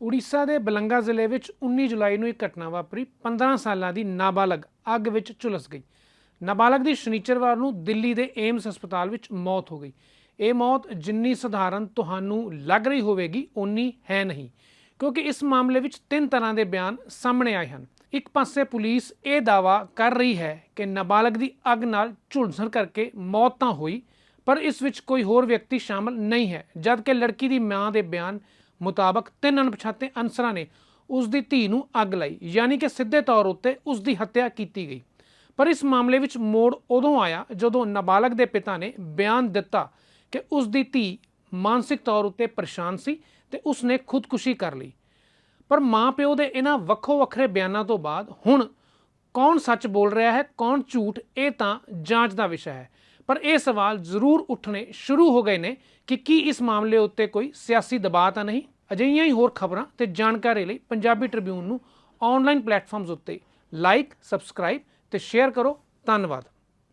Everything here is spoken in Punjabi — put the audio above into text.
ਉੜੀਸਾ ਦੇ ਬਲੰਗਾ ਜ਼ਿਲ੍ਹੇ ਵਿੱਚ 19 ਜੁਲਾਈ ਨੂੰ ਇੱਕ ਘਟਨਾ ਵਾਪਰੀ। 15 ਸਾਲਾਂ ਦੀ ਨਾਬਾਲਗ ਅੱਗ ਵਿੱਚ ਝੁਲਸ ਗਈ। ਨਾਬਾਲਗ ਦੀ ਸ਼ਨੀਚਰਵਾਰ ਨੂੰ ਦਿੱਲੀ ਦੇ ਏਮਸ ਹਸਪਤਾਲ ਵਿੱਚ ਮੌਤ ਹੋ ਗਈ। ਇਹ ਮੌਤ ਜਿੰਨੀ ਸਧਾਰਨ ਤੁਹਾਨੂੰ ਲੱਗ ਰਹੀ ਹੋਵੇਗੀ ਉਨੀ ਹੈ ਨਹੀਂ, ਕਿਉਂਕਿ ਇਸ ਮਾਮਲੇ ਵਿੱਚ ਤਿੰਨ ਤਰ੍ਹਾਂ ਦੇ ਬਿਆਨ ਸਾਹਮਣੇ ਆਏ ਹਨ। ਇੱਕ ਪਾਸੇ ਪੁਲਿਸ ਇਹ ਦਾਵਾ ਕਰ ਰਹੀ ਹੈ ਕਿ ਨਾਬਾਲਗ ਦੀ ਅੱਗ ਨਾਲ ਝੁਲਸਣ ਕਰਕੇ ਮੌਤ ਤਾਂ ਹੋਈ, ਪਰ ਇਸ ਵਿੱਚ ਕੋਈ ਹੋਰ ਵਿਅਕਤੀ ਸ਼ਾਮਲ ਨਹੀਂ ਹੈ, ਜਦਕਿ ਲੜਕੀ ਦੀ ਮਾਂ ਦੇ ਬਿਆਨ ਮੁਤਾਬਕ ਤਿੰਨ ਅਣਪਛਾਤੇ ਅਨਸਰਾਂ ਨੇ ਉਸ ਦੀ ਧੀ ਨੂੰ ਅੱਗ ਲਾਈ, ਯਾਨੀ ਕਿ ਸਿੱਧੇ ਤੌਰ ਉੱਤੇ ਉਸ ਦੀ ਹੱਤਿਆ ਕੀਤੀ ਗਈ। ਪਰ ਇਸ ਮਾਮਲੇ ਵਿੱਚ ਮੋੜ ਉਦੋਂ ਆਇਆ ਜਦੋਂ ਨਾਬਾਲਗ ਦੇ ਪਿਤਾ ਨੇ ਬਿਆਨ ਦਿੱਤਾ ਕਿ ਉਸ ਦੀ ਧੀ ਮਾਨਸਿਕ ਤੌਰ ਉੱਤੇ ਪਰੇਸ਼ਾਨ ਸੀ ਤੇ ਉਸ ਨੇ ਖੁਦਕੁਸ਼ੀ ਕਰ ਲਈ। ਪਰ ਮਾਂ ਪਿਓ ਦੇ ਇਹਨਾਂ ਵੱਖੋ ਵੱਖਰੇ ਬਿਆਨਾਂ ਤੋਂ ਬਾਅਦ ਹੁਣ ਕੌਣ ਸੱਚ ਬੋਲ ਰਿਹਾ ਹੈ, ਕੌਣ ਝੂਠ, ਇਹ ਤਾਂ ਜਾਂਚ ਦਾ ਵਿਸ਼ਾ ਹੈ। ਪਰ ਇਹ ਸਵਾਲ ਜ਼ਰੂਰ ਉੱਠਣੇ ਸ਼ੁਰੂ ਹੋ ਗਏ ਨੇ ਕਿ ਕੀ ਇਸ ਮਾਮਲੇ ਉੱਤੇ ਕੋਈ ਸਿਆਸੀ ਦਬਾਅ ਤਾਂ ਨਹੀਂ? ਅਜਿਹੀਆਂ ਹੀ ਹੋਰ ਖਬਰਾਂ ਤੇ ਜਾਣਕਾਰੀ ਲਈ ਪੰਜਾਬੀ ਟ੍ਰਿਬਿਊਨ ਨੂੰ ਆਨਲਾਈਨ ਪਲੇਟਫਾਰਮਸ ਉੱਤੇ ਲਾਈਕ, ਸਬਸਕ੍ਰਾਈਬ ਤੇ ਸ਼ੇਅਰ ਕਰੋ। ਧੰਨਵਾਦ।